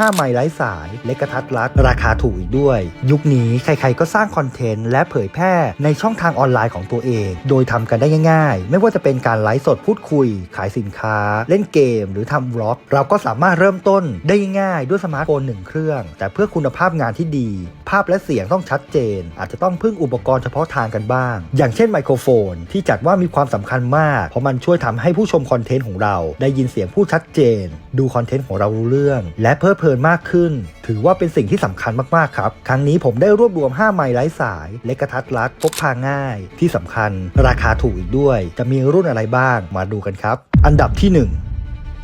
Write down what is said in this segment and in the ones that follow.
ห้าไมล์ไร้สาย เล็กกระทัดรัด ราคาถูกอีกด้วย ยุคนี้ใครๆก็สร้างคอนเทนต์และเผยแพร่ในช่องทางออนไลน์ของตัวเอง โดยทำกันได้ง่ายๆ ไม่ว่าจะเป็นการไลฟ์สดพูดคุย ขายสินค้า เล่นเกม หรือทำวล็อก เราก็สามารถเริ่มต้นได้ง่ายๆด้วยสมาร์ทโฟนหนึ่งเครื่อง แต่เพื่อคุณภาพงานที่ดี พและเสียงต้องชัดเจน อาจจะต้องพึ่งอุปกรณ์เฉพาะทางกันบ้าง อย่างเช่นไมโครโฟน ที่จัดว่ามีความสำคัญมาก เพราะมันช่วยทำให้ผู้ชมคอนเทนต์ของเรา ได้ยินเสียงผู้ชัดเจน ดูคอนเทนต์ของเรารู้เรื่อง และเพลิดเพลินมากขึ้น ถือว่าเป็นสิ่งที่สำคัญมากๆครับ ครั้งนี้ผมได้รวบรวม 5 ไมล์ไร้สายเล็กกระทัดรัดพกพาง่าย ที่สำคัญ ราคาถูกอีกด้วย จะมีรุ่นอะไรบ้างมาดูกันครับ อันดับที่ 1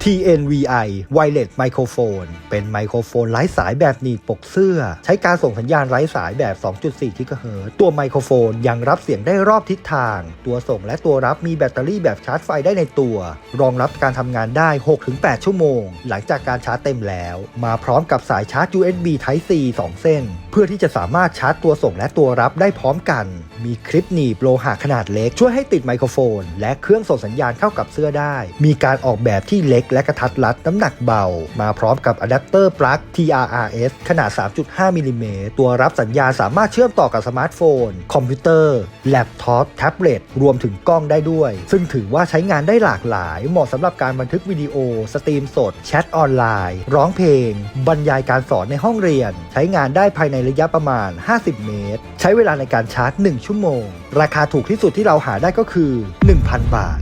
TNVI Wireless Microphone เป็นไมโครโฟนไร้สายแบบหนีบปกเสื้อ ใช้การส่งสัญญาณไร้สายแบบ 2.4 GHz ตัวไมโครโฟนยังรับเสียงได้รอบทิศทาง ตัวส่งและตัวรับมีแบตเตอรี่แบบชาร์จไฟได้ในตัว รองรับการทำงานได้ 6-8 ชั่วโมง หลังจากการชาร์จเต็มแล้ว มาพร้อมกับสายชาร์จ USB Type C 2 เส้น เพื่อที่จะสามารถชาร์จตัวส่งและตัวรับได้พร้อมกัน มีคลิปหนีบโลหะขนาดเล็กช่วยให้ติดไมโครโฟน และเครื่องส่งสัญญาณเข้ากับเสื้อได้ มีการออกแบบที่เล็กและกระทัดรัดน้ำหนักเบา มาพร้อมกับอะแดปเตอร์ปลั๊ก TRRS ขนาด 3.5 มิลลิเมตรตัวรับสัญญาณสามารถเชื่อมต่อกับสมาร์ทโฟน คอมพิวเตอร์ แล็ปท็อป แท็บเล็ต รวมถึงกล้องได้ด้วย ซึ่งถือว่าใช้งานได้หลากหลาย เหมาะสำหรับการบันทึกวิดีโอ สตรีมสด แชทออนไลน์ ร้องเพลง บรรยายการสอนในห้องเรียน ใช้งานได้ภายในระยะประมาณ 50 เมตร ใช้เวลาในการชาร์จ 1 ชั่วโมง ราคาถูกที่สุดที่เราหาได้ก็คือ 1,000 บาท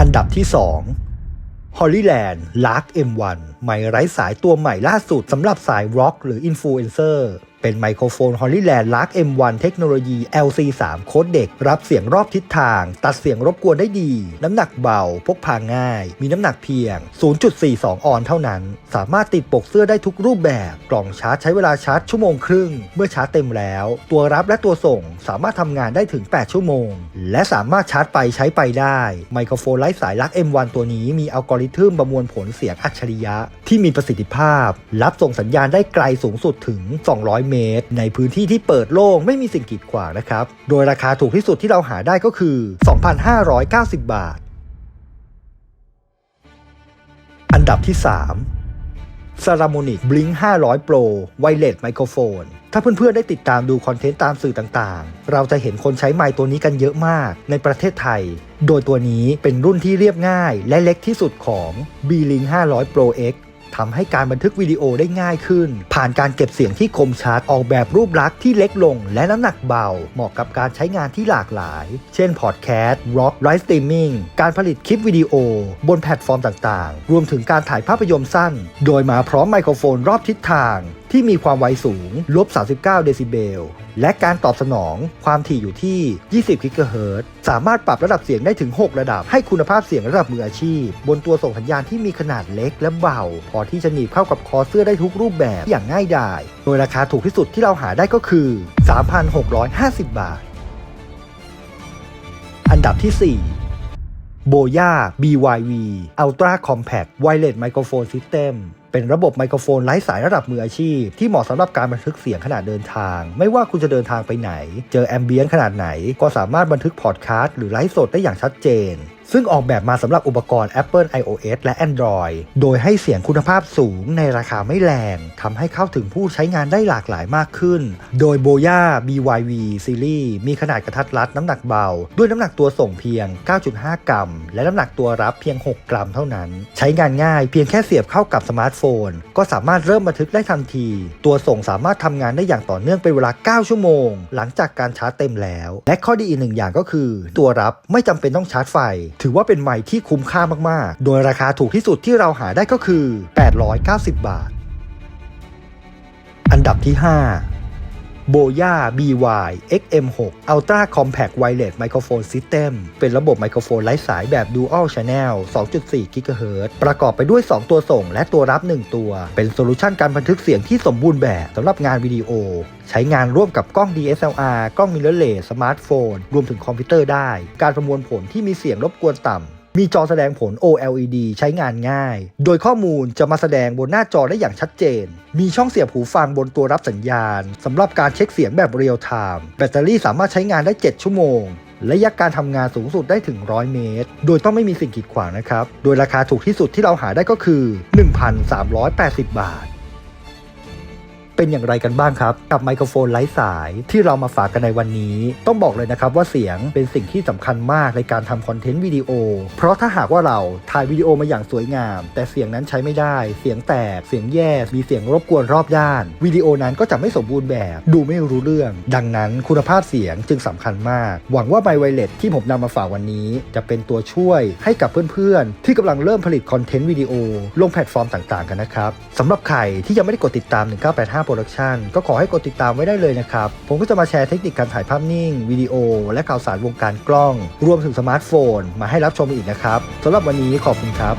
อันดับที่ 2 ฮอลลีแลนด์ Lark M1 ไมค์ไร้สายตัวใหม่ล่าสุดสำหรับสายร็อกหรืออินฟลูเอนเซอร์เป็นไมโครโฟน Hollyland Lark M1 เทคโนโลยี LC3 โค้ดเด็ก รับเสียงรอบทิศทาง ตัดเสียงรบกวนได้ดี น้ำหนักเบา พกพาง่าย มีน้ำหนักเพียง 0.42 ออนเท่านั้น สามารถติดปกเสื้อได้ทุกรูปแบบ กล่องชาร์จใช้เวลาชาร์จชั่วโมงครึ่ง เมื่อชาร์จเต็มแล้ว ตัวรับและตัวส่งสามารถทำงานได้ถึง 8 ชั่วโมง และสามารถชาร์จไปใช้ไปได้ ไมโครโฟนไร้สาย Lark M1 ตัวนี้มีอัลกอริทึมประมวลผลเสียงอัจฉริยะที่มีประสิทธิภาพ รับส่งสัญญาณได้ไกลสูงสุดถึง 200 เมตร ในพื้นที่ที่เปิดโล่งไม่มีสิ่งกีดขวางนะครับ โดยราคาถูกที่สุดที่เราหาได้ก็คือ 2,590 บาท อันดับที่ 3 s a r a m o n i c Blink 500 Pro Wireless Microphone ถ้าเพื่อนๆได้ติดตามดูคอนเทนต์ตามสื่อต่างๆ เราจะเห็นคนใช้ไมค์ตัวนี้กันเยอะมากในประเทศไทย โดยตัวนี้เป็นรุ่นที่เรียบง่ายและเล็กที่สุดของ B-Link 500 Pro X ทำให้การบันทึกวิดีโอได้ง่ายขึ้น ผ่านการเก็บเสียงที่คมชัดออกแบบรูปลักษณ์ที่เล็กลง และน้ำหนักเบา เหมาะกับการใช้งานที่หลากหลาย เช่นพอดแคสต์ร็อกไลฟ์สตรีมมิ่งการผลิตคลิปวิดีโอ บนแพลตฟอร์มต่างๆ รวมถึงการถ่ายภาพยนตร์สั้น โดยมาพร้อมไมโครโฟนรอบทิศทาง ที่มีความไวสูงลบ 39 เดซิเบล และการตอบสนองความถี่อยู่ที่ 20 กิกะเฮิรตซ์สามารถปรับระดับเสียงได้ถึง 6 ระดับ ให้คุณภาพเสียงระดับมืออาชีพ บนตัวส่งสัญญาณที่มีขนาดเล็กและเบา พอที่จะหนีบเข้ากับคอเสื้อได้ทุกรูปแบบอย่างง่ายดาย โดยราคาถูกที่สุดที่เราหาได้ก็คือ 3,650 บาท อันดับที่ 4โบย่า BYV Ultra Compact Wireless Microphone System เป็นระบบไมโครโฟนไร้สายระดับมืออาชีพ ที่เหมาะสำหรับการบันทึกเสียงขณะเดินทาง ไม่ว่าคุณจะเดินทางไปไหน เจอแอมเบียนขนาดไหน ก็สามารถบันทึกพอดคาสต์หรือไลฟ์สดได้อย่างชัดเจน ซึ่งออกแบบมาสำหรับอุปกรณ์ Apple iOS และ Android โดยให้เสียงคุณภาพสูงในราคาไม่แรงทำให้เข้าถึงผู้ใช้งานได้หลากหลายมากขึ้น โดย Boya BYV Series มีขนาดกระทัดรัดน้ำหนักเบา ด้วยน้ำหนักตัวส่งเพียง 9.5 กรัม และน้ำหนักตัวรับเพียง 6 กรัมเท่านั้น ใช้งานง่ายเพียงแค่เสียบเข้ากับสมาร์ทโฟน ก็สามารถเริ่มบันทึกได้ทันที ตัวส่งสามารถทำงานได้อย่างต่อเนื่องเป็นเวลา 9 ชั่วโมง หลังจากการชาร์จเต็มแล้ว และข้อดีอีกหนึ่งอย่างก็คือ ตัวรับไม่จำเป็นต้องชาร์จไฟ ถือว่าเป็นไมค์ที่คุ้มค่ามากๆ โดยราคาถูกที่สุดที่เราหาได้ก็คือ 890 บาท อันดับที่ 5 โบย่า BY XM6 Ultra Compact Wireless Microphone System เป็นระบบไมโครโฟนไร้สายแบบ Dual Channel 2.4 GHz ประกอบไปด้วย 2 ตัวส่งและตัวรับ 1 ตัว เป็นโซลูชันการบันทึกเสียงที่สมบูรณ์แบบสำหรับงานวิดีโอ ใช้งานร่วมกับกล้อง DSLR กล้อง mirrorless สมาร์ทโฟน รวมถึงคอมพิวเตอร์ได้ การประมวลผลที่มีเสียงรบกวนต่ำ มีจอแสดงผล OLED ใช้งานง่าย โดยข้อมูลจะมาแสดงบนหน้าจอได้อย่างชัดเจน มีช่องเสียบหูฟังบนตัวรับสัญญาณสำหรับการเช็คเสียงแบบเรียลไทม์ แบตเตอรี่สามารถใช้งานได้ 7 ชั่วโมงระยะการทำงานสูงสุดได้ถึง 100 เมตร โดยต้องไม่มีสิ่งกีดขวางนะครับ โดยราคาถูกที่สุดที่เราหาได้ก็คือ 1,380 บาท เป็นอย่างไรกันบ้างครับ กับไมโครโฟนไร้สายที่เรามาฝากกันในวันนี้ ต้องบอกเลยนะครับว่าเสียงเป็นสิ่งที่สำคัญมากในการทำคอนเทนต์วิดีโอ เพราะถ้าหากว่าเราถ่ายวิดีโอมาอย่างสวยงาม แต่เสียงนั้นใช้ไม่ได้ เสียงแตก เสียงแย่มีเสียงรบกวนรอบด้าน วิดีโอนั้นก็จะไม่สมบูรณ์แบบ ดูไม่รู้เรื่อง ดังนั้นคุณภาพเสียงจึงสำคัญมาก หวังว่าไมไวเลสที่ผมนำมาฝากวันนี้ จะเป็นตัวช่วยให้กับเพื่อนๆ ที่กำลังเริ่มผลิตคอนเทนต์วิดีโอลงแพลตฟอร์มต่างๆ กันนะครับสำหรับใครที่ยังไม่ได้กดติดตาม 1985โปรดักชันก็ขอให้กดติดตามไว้ได้เลยนะครับ ผมก็จะมาแชร์เทคนิคการถ่ายภาพนิ่ง วิดีโอ และข่าวสารวงการกล้อง รวมถึงสมาร์ทโฟน มาให้รับชมอีกนะครับสำหรับวันนี้ขอบคุณครับ